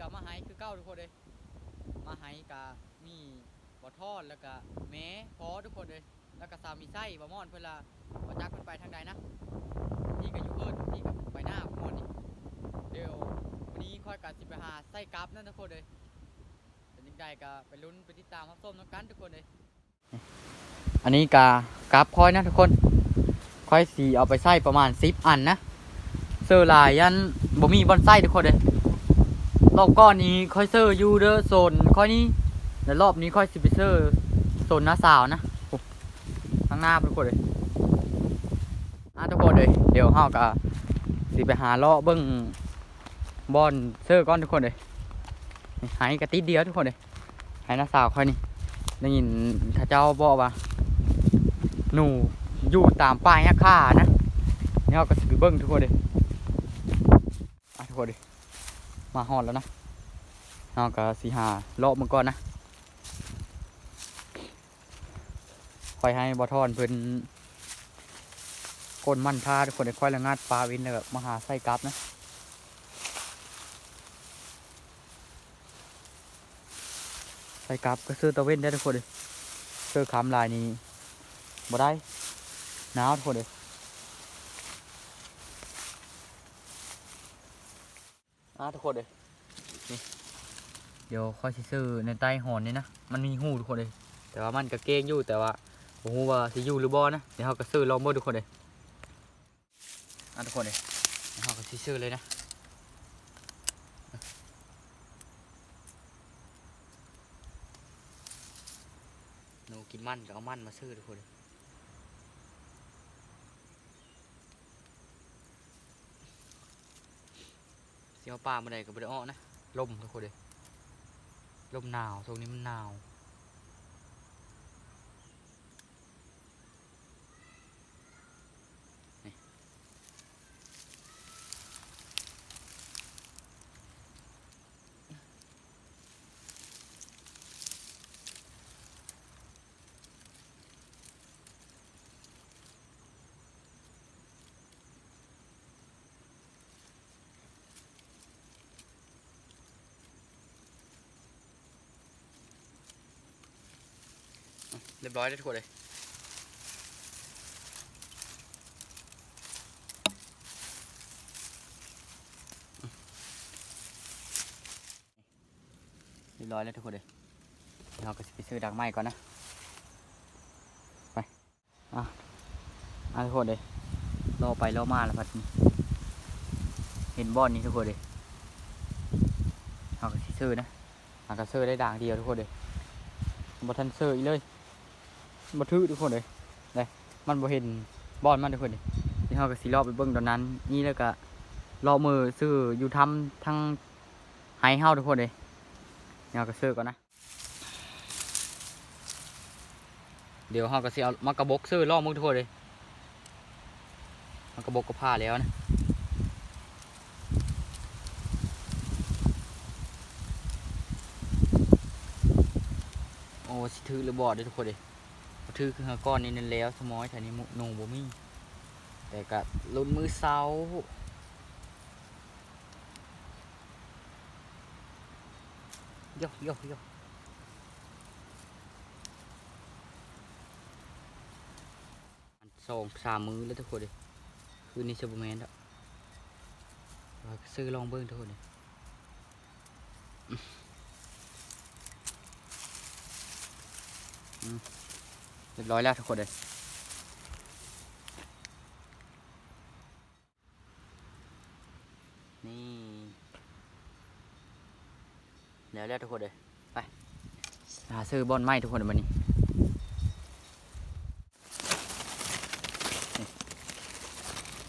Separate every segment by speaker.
Speaker 1: กับมาไฮคือเก้าทุกคนเลยมาไฮกับมีบอทอดแล้วก็แม้พอทุกคนเลย แล้วก็สามีไส้บะม่อนเพื่อนละบะจักเพิ่นไปทางใดนะนี่ก็อยู่เอิร์ดนี่ก็ไปหน้าบะมอนนี่เดี๋ยววันนี้ค่อยกันสิไปหาไส้กราฟนั่นทุกคนเลยเป็นยังไงก็ไปลุ้นไปติดตามรับส้มน้ำกันทุกคนเลย อันนี้กากราฟค่อยนะทุกคนค่อยสีเอาไปไส้ประมาณสิบอันนะเซอร์ลายยันบ่มีบอนไส้ทุกคนเลย รอบก้อนนี้ค่อยเซอร์อยูเดอโซนค่อยนี้แล้วรอบนี้ค่อยสิไปเซอร์โซนหน้าสาวนะโอ้ข้างหน้าทุกคนเลยอะทุกคนเลยเดี๋ยวเฮาก็สิไปหาเลาะเบิ้งบอลเซอร์ก้อนทุกคนเลยหายกระติดเดียวทุกคนเลยหายหน้าสาวค่อยนี่ได้ยินข้าเจ้าบอกว่าหนูอยู่ตามป้ายยักษ์ค่านะนี่เฮาก็สิไปเบิ้งทุกคนเลยทุกคนเลย มาหอดแล้วนะเราก็สีหาเลาะมันก่อนนะคอยให้บอทอนเพิ่นก้นมั่นท่าทุกคนได้ค่อยละงาดปลาวินแล้วก็มหาไส้กลับนะไส้กลับก็ซื้อตะเว้นได้ทุกคนเลยซื้อคำลายนี้บ่ได้หนาวทุกคนเลย อะทุกคนเลยเดี๋ยวค่อยสิซื้อในใต้หอนนี่นะ มันมีหูทุกคนเลย แต่ว่ามันก็เก้งอยู่แต่ว่าผมว่าสิอยู่หรือบ่นะ เดี๋ยวเขาก็ซื้อลองเบิ่ทุกคนเลยอะทุกคนเลยเดี๋ยวเขาก็สิซื้อเลยนะหนูกินมันก็เอามันมาซื้อทุกคนเลย เสียวปลามาได้ก็บ่ได้อ้อนะลมทุกคนเลยลมหนาวตรงนี้มันหนาว เรียบร้อยได้วทุกคนเลย เรียบร้อยแล้วทุกคนเลยเราก็สิไปซื้อดักไม้ก่อนนะ ไปอะอะทุกคนเลยรอไปรอมาแล้วพัดนี้เห็นบอนนี้ทุกคนเลยเราก็สิซื้อนะเราก็ซื้อได้ด่างเดียวทุกคนเลยบ่ทันซื้ออีกเลย บ่ถือทุกคนเลยเลยมันบ่เห็นบอนมันทุกคนเลยที่เราก็สิรอไปเบิ่งตอนนั้น นี่แล้วก็รอมือซื้ออยู่ทำทั้งไฮเฮาทุกคนเลยเดี๋ยวเราก็ซื้อก่อนนะ เดี๋ยวเราก็สิเอามากระบกซื้อล่อมึงทุกคนเลยมากระบกก็ผ้าแล้วนะโอ้สิถือหรือบอดด้ทุกคนเลย ถือคือหาก้อนนี้นั่นแล้วสมอยแถวนี้มุนูบ่มีแต่ก็ลุ้นมือเสาโยกโยกโยกอันสองสามมือแล้วทุกคนเลยคืนนี้เชฟแมนแล้วซื้อลองเบิ้งทุกคนเลยอืม รียบร้อยแล้วทุกคนเลยนี่แล้วแล้วทุกคนเลยไปหาซื้อบอนไม้ทุกคนเลยมานี่นี่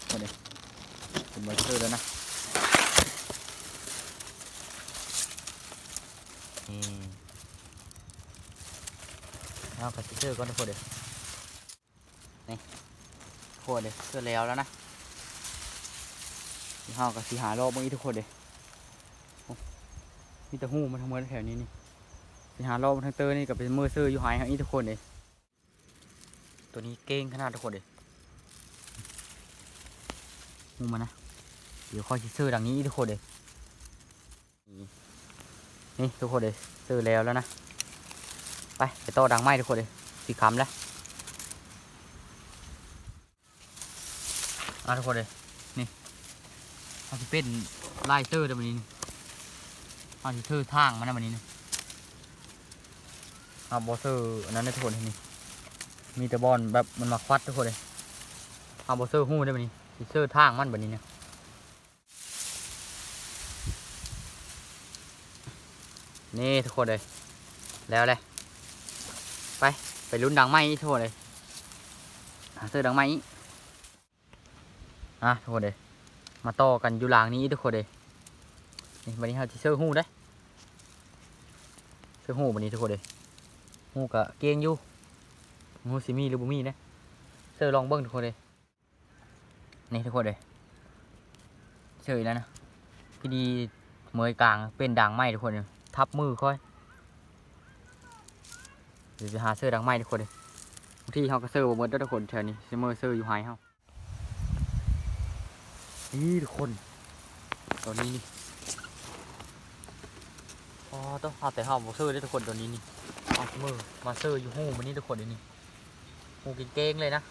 Speaker 1: ทุกคนเลยผมมาซื้อแล้วนะนี่ เอาไปซื้อก่อนทุกคนเลยนี่ทุกคนเลยซื้อแล้วแล้วนะที่ห้ากับสีหาโลบางอีทุกคนเลยมีแต่หูมันทั้งหมดแถวนี้นี่สิหารอบมันทั้งเตอร์นี่กับเป็นมือซื้ออยู่หายของอีทุกคนเลยตัวนี้เก่งขนาดทุกคนเลยหูมันนะเดี๋ยวคอยสิซื้อดังนี้อีทุกคนเลยนี่นี่ทุกคนเลยซื้อแล้วแล้วนะ ไปไปต่อดังไม้ทุกคนเลยสีคำแล้วอะทุกคนเลยนี่เอาที่เป็นลายเซอร์เดี๋ยววันนี้นี่เอาที่เซอร์ทางมันนะวันนี้นี่เอาบอเซอร์อันนั้นนะทุกคนนี่มีแต่บอลแบบมันมาควัดทุกคนเลยเอาบอเซอร์หู้ได้วันนี้ที่เซอร์ทางมันแบบนี้เนี่ยนี่ทุกคนเลยแล้วเลย ไป ไปลุ้นดังไม้ทุกคนเลยหาซื้อดังไม้อะทุกคนเลยมาต่อกันอยู่หลางนี้ทุกคนเลยนี่วันนี้เราจะเสื้อหูได้เสื้อหูวันนี้ทุกคนเลยหูกะเกียงอยู่หูสิมีหรือบุมีนะเสื้อลองเบิ้งทุกคนเลยนี่ทุกคนเลยเสื้ออีกแล้วนะพี่ดีเมยกลางเป็นด่างไม้ทุกคนทับมือค่อย ดี๋ยวจะหาเสื้อดังไม้ทุกคนเลยที่เขาก็เสื้อบ่เหมือเด้อทุกคนแถวนี้ซิเมอร์เสื้ออยู่ไฮเฮานี่ทุกคนตัวนี้นี่อ๋อต้องหาแต่ห้าบ่เสื้อได้ทุกคนตัวนี้นี่เอาซิเมอมาเสื้ออยู่หูมันนี่ทุกคนเดี๋ยวนี้หูกินเก้งเลยนะ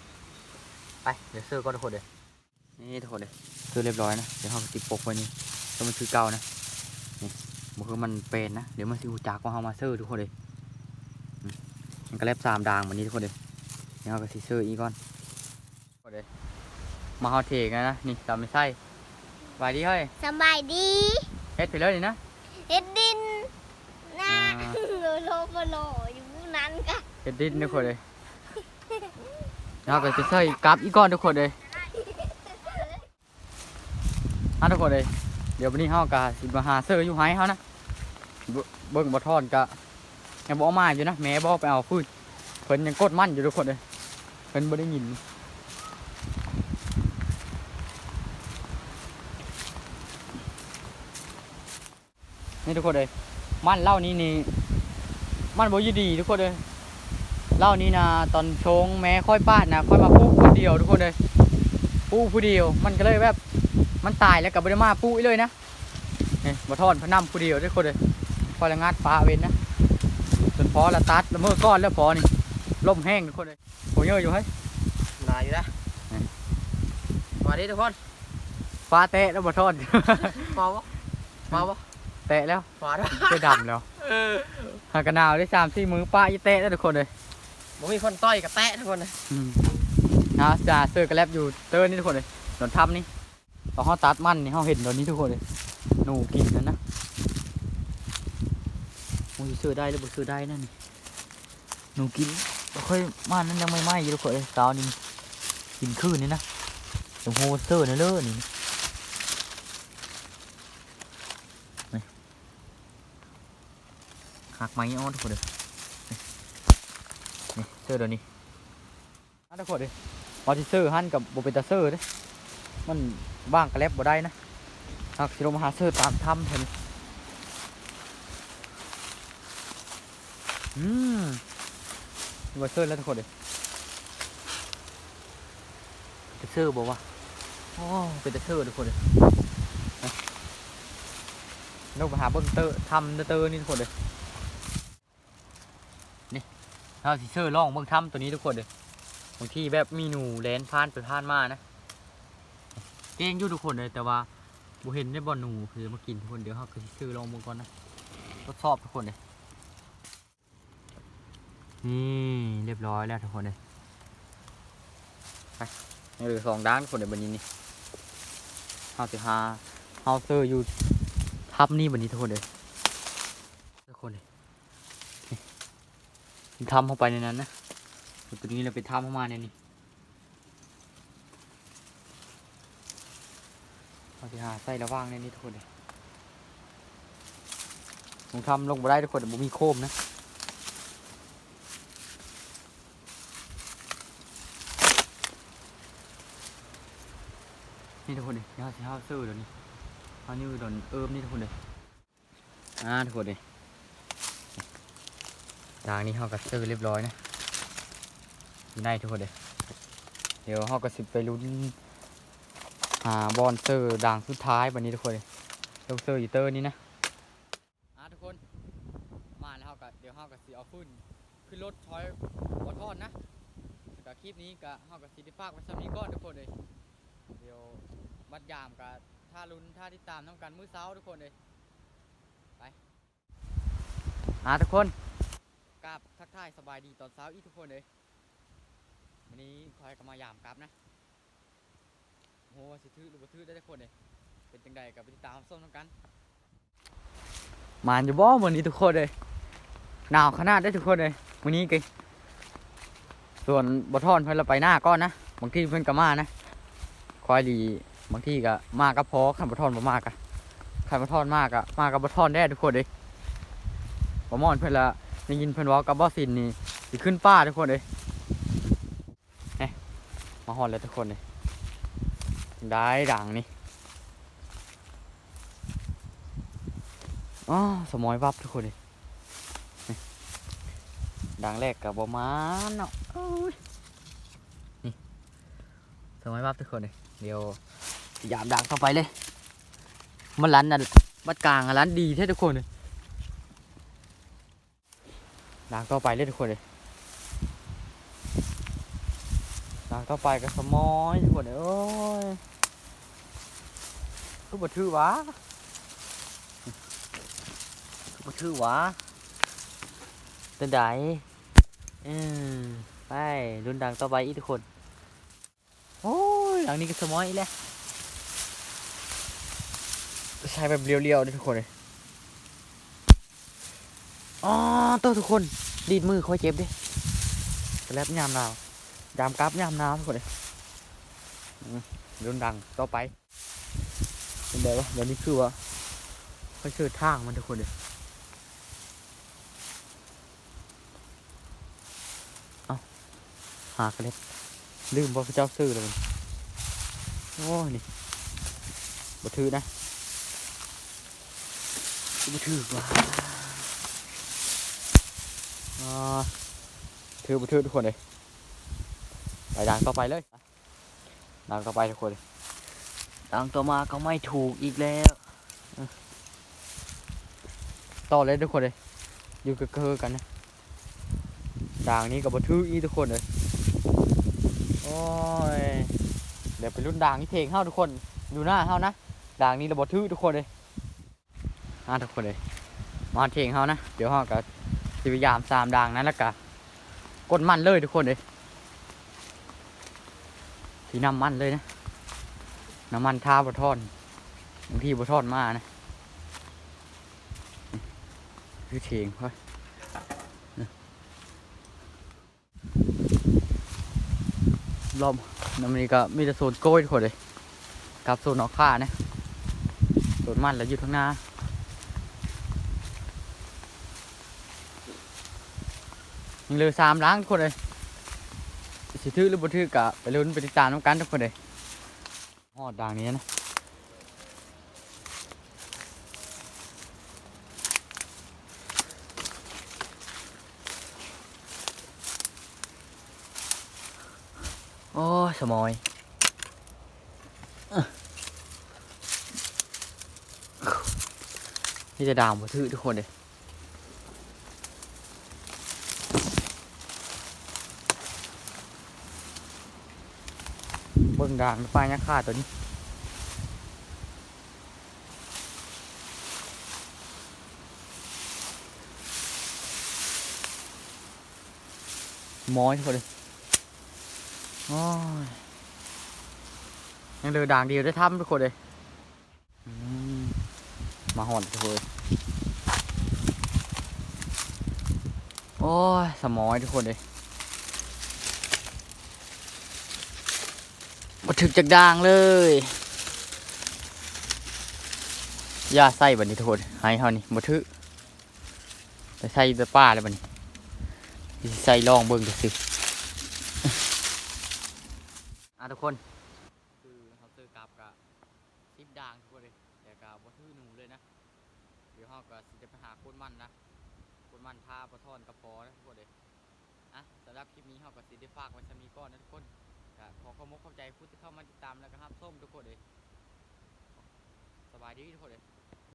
Speaker 1: ไปเดี๋ยวเสื้อก็ทุกคนเลยนี่ทุกคนเลยเสื้อเรียบร้อยนะเดี๋ยวเขาติดปกไว้นี่แล้วมันคือเก่านะมันคือมันเป็นนะเดี๋ยวมันสิหูจักว่าเฮามาเซอร์ทุกคนเลย มมันก็เล็บสามดางแบบนี้ทุกคนเลยเดี๋ยวเราก็สิเซอร์อีกก่อนทุกคนเลยมาเฮาเทกันนะนี่ตามไม่ใช่ไปดีเฮ้ย
Speaker 2: สบายดี
Speaker 1: เฮ็ดไปเลยนี่นะ
Speaker 2: เฮ็ดดินนะ
Speaker 1: อ่า
Speaker 2: โลโลโปโลอยู่ผู้นั้นกะ
Speaker 1: เฮ็ดดินทุกคนเลยแล้วเราก็จะเซอร์อีกกราฟอีกก่อนทุกคนเลยอะทุกคนเลยเดี๋ยววันนี้เฮาก็สิมาหาเซอร์อยู่ไฮเฮานะเบิ่งเบิ่งบ่ทอนก็ ยังบ่อมาอยู่นะแม่บ่ไปเอาพื้นเพิ่นยังกดมั่นอยู่ทุกคนเลยเพิ่นบ่ได้ยินนี่ทุกคนเลยมันเล่านี้นี่มันบ่ยีดีทุกคนเลยเล่านี้นะตอนชงแม้ค่อยป้าดนะค่อยมาปูคนเดียวทุกคนเลยปูผู้เดียว มันก็เลยแบบมันตายแล้วกับบริมาปูเลยนะนี่มาทอนพระนำผู้เดียวทุกคนเลยพอละงัดฟ้าเว้นนะ พอละตัดละเมื่อก้อนแล้วพอนี่ล่มแห้งทุกคนเลยโหเยอะอยู่ให้
Speaker 3: มาอยู่นะ
Speaker 1: อืม
Speaker 3: มาดิทุกคน
Speaker 1: ฟ้าเตะแล้วมาทอน
Speaker 3: มาปะมาปะ
Speaker 1: เตะแล้ว
Speaker 3: มาด้วย
Speaker 1: เสื้อดำแล้วหากระนาวได้สามสี่มือป้าอีเตะแล้วทุกคนเลย
Speaker 3: ผมมีคนต้อยกับแตะทุกคนนะ
Speaker 1: อืมนะจ่าเสื้อกระแลบอยู่เตอร์นี่ทุกคนเลยโดนทับนี่ตอนเขาตัดมันนี่เขาเห็นตอนนี้ทุกคนเลยหนูกินนั่นนะ โอ้ยซื้อได้หรือบ่ซื้อได้นั่นนี่หนูกินบ่ค่อยมันนั้นยังไม่ไหม้อยู่ทุกคนเลยสาวนี่กินคืนนี่นะตรงโฮสเตอร์นี่เลยนี่นี่หักไม้อ้อนทุกคนเลยนี่นี่เสื้อเดี๋ยวนี้อันทุกคนเลยพอที่ซื้อหันกับโบเปตาเซื้อเด้มันบ้างกระเล็บบ่ได้นะหากสิลงมาหาซื้อตามทำเห็น อืมนี่ว่าซื้อแล้วทุกคนเลยจะเซื้อบอกว่าโอ้เป็นตาซื้อทุกคนเลยนะลงมาหาเบิ้งเตอร์ทำเตอร์นี่ทุกคนเลยนี่เราสิซื้อลองเบิ้งทำตัวนี้ทุกคนเลยบางที่แบบมีหนูแลนผ่านไปผ่านมานะเก่งอยู่ทุกคนเลยแต่ว่าบุเห็นได้บอลหนูคือมากินทุกคนเดี๋ยวเขาคือซื้อลองมือก่อนนะทดสอบทุกคนเลย นี่เรียบร้อยแล้วทุกคนเลยไปนี่เหลือสองด้านทุกคนเลยบันนี้นี่เขาจะหาเขาเซอร์อยู่ทับนี่บันนี้ทุกคนเลยทุกคนเลยทำเข้าไปในนั้นนะตัวนี้เราไปทำเข้ามาเนี่ยนี่เราจะหาไส้ระว่างในนี้ทุกคนเลยผมทำลงมาได้ทุกคนแต่ผมมีโคมนะ นี่ทุกคนเลยนี่เขาจะเข้าซื้อเดี๋ยวนี้เขานี่โดนเอิมนี่ทุกคนเลยอ่าทุกคนเลยทางนี้เขาก็ซื้อเรียบร้อยนะอยู่ทุกคนเลยเดี๋ยวเราก็สิไปลุ้นหาบอลเซอร์ด่างสุดท้ายวันนี้ทุกคนเลยลงเซอร์อยู่เตอร์นี้นะอ่าทุกคนมาแล้วครับเดี๋ยวเฮาก็สิเอาขึ้นขึ้นรถช้อยบ่ทอดนะแล้วก็คลิปนี้ก็เฮาก็สิได้ฝากไว้สำนี้ก่อนทุกคนเลย ดี๋ยวบัดยามก็ถ้าลุ้นถ้าติดตามนํกันมื้อเช้าทุกคนเลยไปอ่าทุกคนกราบทักทายสบายดีตอนเช้าอีกทุกคนเลยวันนี้คอยก็มายามกลับนะโหว่าสิถือหรือบ่ถือได้ทุกคนเลยเป็นจังใดก็ไปติดตามส้มนํกันมานอยู่บ่วันนี้ทุกคนเลยหนาวขนาดได้อทุกคนเลยวันนี้กิส่วนบทอนเพิ่นเราไปหน้าก้อนนะบางทีเพิ่นก็มานะ คอยดีบางทีก็มากับพอขันบทอนบ่มากะขันบทอนมากอะมากับบทอนได้ทุกคนเลยบ่มอนเพิ่นละได้ยินเพิ่อนว่ากับบ่สินนี่สิขึ้นป้าทุกคนเลยเฮ้มาฮอดแล้วทุกคนเลยได้ดังนี่อ๋อสมอยวับทุกคนเลยนี่ดังแรกกับบอมานเนาะนี่สมอยวับทุกคนเลย เดี๋ยวยามดังเข้าไปเลย มันร้านน่ะบัดกลางอะร้านดีแท้ทุกคนเลยดังต่อไปเลยทุกคนเลยดังต่อไปกับสมอยทุกคนเลยโอ้ยก็บดถือวะบ่ถือวะเป็นไดอืมไปรุนดังต่อไปอีกทุกคน หลังนี้ก็สมอยอีกแล้วใช้แบบเรียวๆเลยทุกคนเลยอ๋อตัวทุกคนดีดมือคอยเจ็บดิแลบยามหนาวยามกราฟยามหนาวทุกคนเลยอืมรุ่นดังต่อไปเป็นไดวะเดี๋ยวนี้คือว่าค่อยเชื่อทางมันทุกคนเลยหากระเล็ดลืมว่าพระเจ้าซื้อเลยมัน โอ้ยนี่บถือนะบ่ถือว่ะอ่าถือบ่ถือทุกคนเลยไปดังต่อไปเลยดังต่อไปทุกคนเลยดังต่อมาก็ไม่ถูกอีกแล้วต่อเลยทุกคนเลยอยู่กับเกอกันนะด่างนี้กับบ่ถืออีทุกคนเลยโอ้ย เดี๋ยวไปรุ่นด่างที่เพลงเฮ้าทุกคนอยู่หน้าเฮ้านะด่างนี้ระบบทื่อทุกคนเลยอ่าทุกคนเลยมาเพลงเฮ้านะเดี๋ยวเฮ้ากับสิพยายามสามด่างนั้นแล้วก็กดมันเลยทุกคนเลยสีน้ำมันเลยนะน้ำมันทาบะทอนบางทีบะทอนมานะคือเพลงเฮ้ย รอบน้ำนี้ก็มีแต่โซนโก้ยทุกคนเลยกับโซนนอกข้านะโซนมันแล้วอยู่ข้างหน้ายังเหลือสามล้างทุกคนเลยสิถือหรือบ่ถือกะไปลุ้นไปติดตามน้ำกันทุกคนเลยหอดด่างนี้นะ โอ้สมอยนี่จะด่างบ่ถือทุกคนเลยเบิ่งด่างปลายักษ์ขาตัวนี้มอยทุกคนเลย โอ้ยยังเหลือด่างเดียวได้ทำทุกคนเลยมาหอนทุกคนเลยโอ้ยสมอยทุกคนเลยมาถึกจากด่างเลยย่าใส่บันนี้ทุกคนให้เฮานี่มาถึกไปใส่ไปป้าเลยบันนี้ใส่ลองเบิ่งดูสิ อะ ทุกคน คือเขาซื้อกลับกับซิปด่างทุกคนเลยแต่กับวัตถุหนูเลยนะเดี๋ยวเขาก็จะไปหาคนมันนะคนมันทาประทอนกระพอนะทุกคนเลยอะสำหรับคลิปนี้เขาก็สิได้ฝากไว้ชมีก้อนนะทุกคนขอขอบคุณเข้าใจผู้ที่เข้ามาติดตามแล้วก็รับส้มทุกคนเลยสบายดีทุกคนเลย